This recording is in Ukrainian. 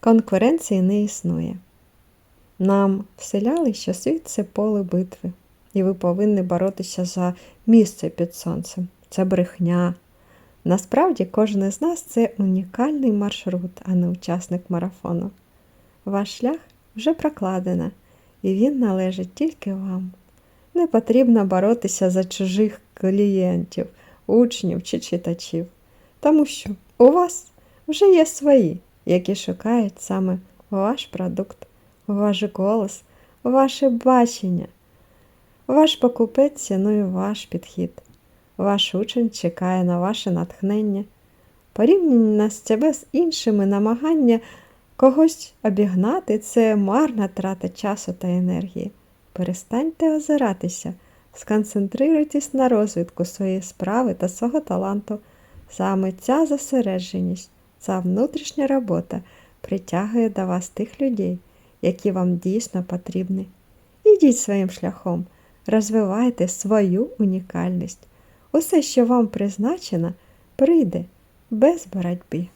конкуренції не існує. Нам вселяли, що світ це поле битви, і ви повинні боротися за місце під сонцем. Це брехня. Насправді кожен із нас це унікальний маршрут, а не учасник марафону. Ваш шлях вже прокладено, і він належить тільки вам. Не потрібно боротися за чужих клієнтів, учнів чи читачів, тому що у вас вже є свої, які шукають саме ваш продукт, ваш голос, ваше бачення. Ваш покупець цінує ваш підхід. Ваш учень чекає на ваше натхнення. Порівняння з себе з іншими намагання когось обігнати це марна трата часу та енергії. Перестаньте озиратися, сконцентруйтесь на розвитку своєї справи та свого таланту. Саме ця зосередженість, ця внутрішня робота притягує до вас тих людей, які вам дійсно потрібні. Ідіть своїм шляхом, розвивайте свою унікальність. Усе, що вам призначено, прийде без боротьби.